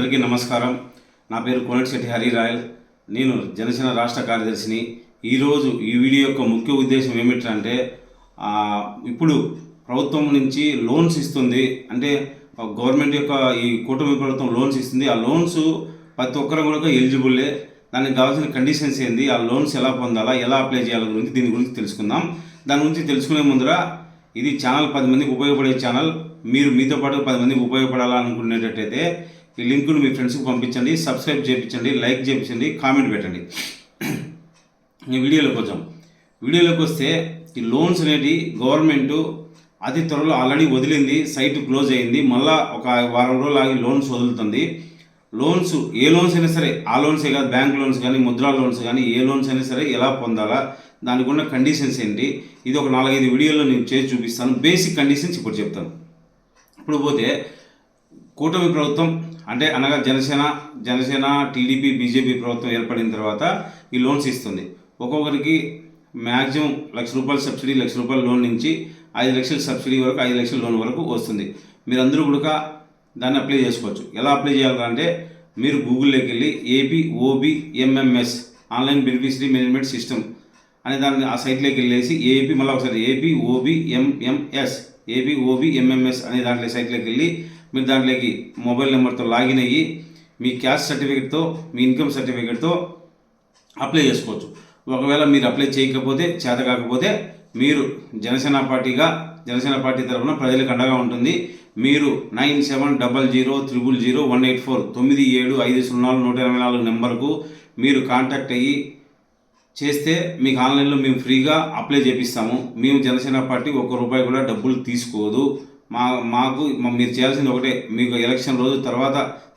అందరికీ నమస్కారం. నా పేరు కోనటిశెట్టి హరిరాయల్. నేను జనసేన రాష్ట్ర కార్యదర్శిని. ఈరోజు ఈ వీడియో యొక్క ముఖ్య ఉద్దేశం ఏమిటంటే ఇప్పుడు ప్రభుత్వం నుంచి లోన్స్ ఇస్తుంది. అంటే గవర్నమెంట్ యొక్క ఈ కూటమి ప్రభుత్వం లోన్స్ ఇస్తుంది. ఆ లోన్స్ ప్రతి ఒక్కరు కూడా ఎలిజిబుల్లే. దానికి కావాల్సిన కండిషన్స్ ఏంది? ఆ లోన్స్ ఎలా పొందాలా? ఎలా అప్లై చేయాలి గురించి దీని గురించి తెలుసుకుందాం. దాని గురించి తెలుసుకునే ముందర ఇది ఛానల్ పది మందికి ఉపయోగపడే ఛానల్. మీరు మీతో పాటు పది మందికి ఉపయోగపడాలనుకునేటట్టయితే ఈ లింకును మీ ఫ్రెండ్స్కి పంపించండి సబ్స్క్రైబ్ చేయించండి లైక్ చేయించండి కామెంట్ పెట్టండి. ఈ వీడియోలోకి వచ్చాం. వీడియోలోకి వస్తే ఈ లోన్స్ అనేటి గవర్నమెంట్ అతి త్వరలో ఆల్రెడీ వదిలింది సైట్ క్లోజ్ అయింది. మళ్ళా ఒక వారం రోజులు ఆగి లోన్స్ వదులుతుంది. లోన్స్ ఏ లోన్స్ అయినా సరే ఆ లోన్సే కాదు బ్యాంక్ లోన్స్ కానీ ముద్రా లోన్స్ కానీ ఏ లోన్స్ అయినా సరే ఎలా పొందాలా దానికి ఉన్న కండిషన్స్ ఏంటి ఇది ఒక నాలుగైదు వీడియోలో నేను చేసి చూపిస్తాను. బేసిక్ కండిషన్స్ ఇప్పుడు చెప్తాను. ఇప్పుడు పోతే కూటమి ప్రభుత్వం అంటే అనగా జనసేన జనసేన టీడీపీ బీజేపీ ప్రభుత్వం ఏర్పడిన తర్వాత ఈ లోన్స్ ఇస్తుంది. ఒక్కొక్కరికి మ్యాక్సిమం లక్ష రూపాయల సబ్సిడీ లక్ష రూపాయల లోన్ నుంచి ఐదు లక్షల సబ్సిడీ వరకు ఐదు లక్షల లోన్ వరకు వస్తుంది. మీరందరూ కూడా దాన్ని అప్లై చేసుకోవచ్చు. ఎలా అప్లై చేయాలంటే మీరు గూగుల్లోకి వెళ్ళి A P O B M M S online beneficiary management system అనే దాన్ని ఆ సైట్లోకి వెళ్ళేసి ఏపీ మళ్ళీ ఒకసారి A P O B M M S A P O B M M S అనే దాంట్లో సైట్లోకి వెళ్ళి మీరు దాంట్లోకి మొబైల్ నెంబర్తో లాగిన్ అయ్యి మీ క్యాస్ట్ సర్టిఫికేట్తో మీ ఇన్కమ్ సర్టిఫికేట్తో అప్లై చేసుకోవచ్చు. ఒకవేళ మీరు అప్లై చేయకపోతే చేత కాకపోతే మీరు జనసేన పార్టీగా జనసేన పార్టీ తరఫున ప్రజలకు అండగా ఉంటుంది. మీరు nine seven double zero triple zero one eight four తొమ్మిది ఏడు ఐదు సున్నా నూట ఎనభై నాలుగు నెంబర్కు మీరు కాంటాక్ట్ అయ్యి చేస్తే మీకు ఆన్లైన్లో మేము ఫ్రీగా అప్లై చేపిస్తాము. మేము జనసేన పార్టీ ఒక్క రూపాయి కూడా డబ్బులు తీసుకోదు. మా మాకు మీరు చేయాల్సింది ఒకటే. మీకు ఎలక్షన్ రోజు తర్వాత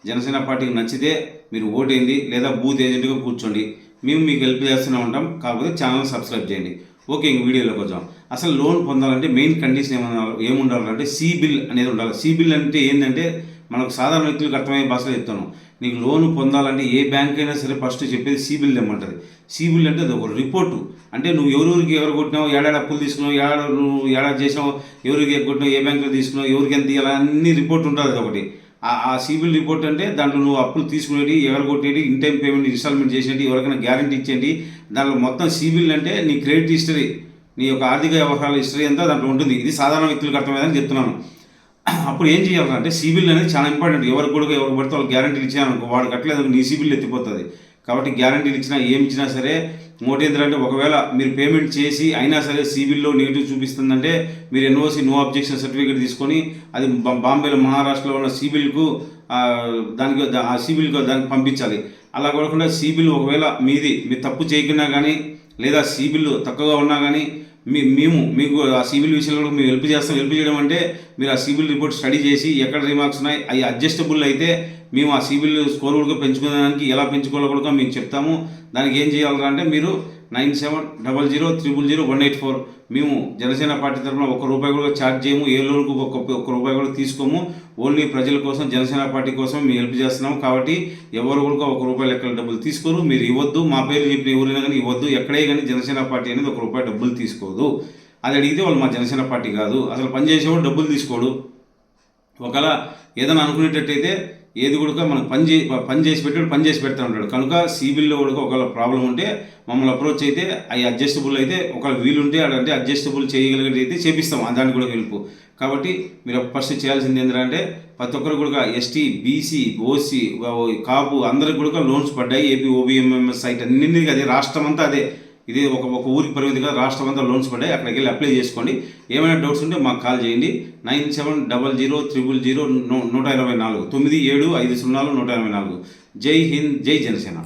జనసేన పార్టీకి నచ్చితే మీరు ఓటేయండి లేదా బూత్ ఏజెంట్గా కూర్చోండి. మేము మీకు హెల్ప్ చేస్తూనే ఉంటాం. కాకపోతే ఛానల్ సబ్స్క్రైబ్ చేయండి. ఓకే ఇంక వీడియోలోకి వచ్చాం. అసలు లోన్ పొందాలంటే మెయిన్ కండిషన్ ఏమన్నా ఏముండాలంటే సి బిల్ అనేది ఉండాలి. సి బిల్ అంటే ఏంటంటే మనకు సాధారణ వ్యక్తులకు అర్థమయ్యే భాషలో చెప్తాను. నీకు లోన్ పొందాలంటే ఏ బ్యాంక్ అయినా సరే ఫస్ట్ చెప్పేది సిబిల్ ఇమ్మంటుంది. అంటే అది ఒక రిపోర్టు. అంటే నువ్వు ఎవరెవరికి ఎవరు కొట్టినావు ఏడాది అప్పులు తీసుకున్నావు ఏడాది నువ్వు ఏడాది చేసినావు ఎవరికి కొట్టినావు ఏ బ్యాంకులో తీసుకున్నావు ఎవరికి ఎంత ఇవ్వాలి అన్ని రిపోర్ట్ ఉంటుంది అది ఒకటి. ఆ- సిబిల్ రిపోర్ట్ అంటే దాంట్లో నువ్వు అప్పులు తీసుకునేది ఎవరు కొట్టేటి ఇన్ టైం పేమెంట్ ఇన్స్టాల్మెంట్ చేసేటి ఎవరికైనా గ్యారంటీ ఇచ్చేయండి దాంట్లో మొత్తం సిబిల్ అంటే నీ క్రెడిట్ హిస్టరీ నీ యొక్క ఆర్థిక వ్యవహారాల హిస్టరీ అంతా దాంట్లో ఉంటుంది. ఇది సాధారణ వ్యక్తులకు అర్థమైందని చెప్తున్నాను. అప్పుడు ఏం చేయాలంటే సిబిల్ అనేది చాలా ఇంపార్టెంట్. ఎవరికి కూడా ఎవరికి పడితే వాళ్ళు గ్యారంటీలు ఇచ్చినారనుకో వాడు కట్టలేదు నీ సిబిల్ ఎత్తిపోతుంది. కాబట్టి గ్యారంటీలు ఇచ్చినా ఏం ఇచ్చినా సరే మోటేంద్ర అంటే ఒకవేళ మీరు పేమెంట్ చేసి అయినా సరే సిబిల్లో నెగిటివ్ చూపిస్తుందంటే మీరు ఎన్ఓసి నో అబ్జెక్షన్ సర్టిఫికేట్ తీసుకొని అది బా- బాంబేలో మహారాష్ట్రలో ఉన్న సిబిల్కు దానికి ఆ సిబిల్కు దానికి పంపించాలి. అలా కాకుండా సిబిల్ ఒకవేళ మీది మీరు తప్పు చేయకున్నా కానీ లేదా సిబిల్ తక్కువగా ఉన్నా కానీ మీ మేము మీకు ఆ సివిల్ విషయంలో మేము హెల్ప్ చేస్తాం. హెల్ప్ చేయడం అంటే మీరు ఆ సివిల్ రిపోర్ట్ స్టడీ చేసి ఎక్కడ రిమార్క్స్ ఉన్నాయి అవి అడ్జస్టబుల్ అయితే మేము ఆ సివిల్ స్కోర్ కూడా పెంచుకోవడానికి ఎలా పెంచుకోవాలో కూడా మీకు చెప్తాము. దానికి ఏం చేయాలరా అంటే మీరు nine seven double zero triple zero one eight four. మేము జనసేన పార్టీ తరఫున ఒక రూపాయి కూడా ఛార్జ్ చేయము. ఏ లోన్కు ఒక్క ఒక్క రూపాయి కూడా తీసుకోము. ఓన్లీ ప్రజల కోసం జనసేన పార్టీ కోసం మేము హెల్ప్ చేస్తున్నాము. కాబట్టి ఎవరు కూడా ఒక రూపాయి లెక్కల డబ్బులు తీసుకోరు. మీరు ఇవ్వద్దు. మా పేరు చెప్పిన ఎవరైనా కానీ ఇవ్వద్దు. ఎక్కడే కానీ జనసేన పార్టీ అనేది ఒక రూపాయి డబ్బులు తీసుకోదు. అది అడిగితే వాళ్ళు మా జనసేన పార్టీ కాదు. అసలు పనిచేసేవాడు డబ్బులు తీసుకోడు. ఒకవేళ ఏదైనా అనుకునేటట్టయితే ఏది కూడా మనకు పని చే పని చేసి పెట్టాడు పని చేసి పెడతా ఉంటాడు. కనుక సిబిల్లో కూడా ఒకవేళ ప్రాబ్లం ఉంటే మమ్మల్ని అప్రోచ్ అయితే అవి అడ్జస్టబుల్ అయితే ఒకవేళ వీలుంటే అంటే అడ్జస్టబుల్ చేయగలిగేది అయితే చేపిస్తాం దానికి కూడా హెల్ప్. కాబట్టి మీరు ఫస్ట్ చేయాల్సింది ఏంటంటే ప్రతి ఒక్కరు కూడా ఎస్టీ బీసీ ఓసీ కాపు అందరికి కూడా లోన్స్ పడ్డాయి. ఏపీ ఓబీఎంఎంఎస్ సైట్ అన్నింటికి అదే. రాష్ట్రం అంతా అదే. ఇది ఒక ఒక ఊరికి పరిమితిగా రాష్ట్రం అంతా లోన్స్ పడ్డాయి. అక్కడికి వెళ్ళి అప్లై చేసుకోండి. ఏమైనా డౌట్స్ ఉంటే మాకు కాల్ చేయండి. Nine seven double zero triple zero నూట ఇరవై నాలుగు. తొమ్మిది ఏడు ఐదు సున్నాలు నూట ఇరవై నాలుగు. జై హింద్ జై జనసేన.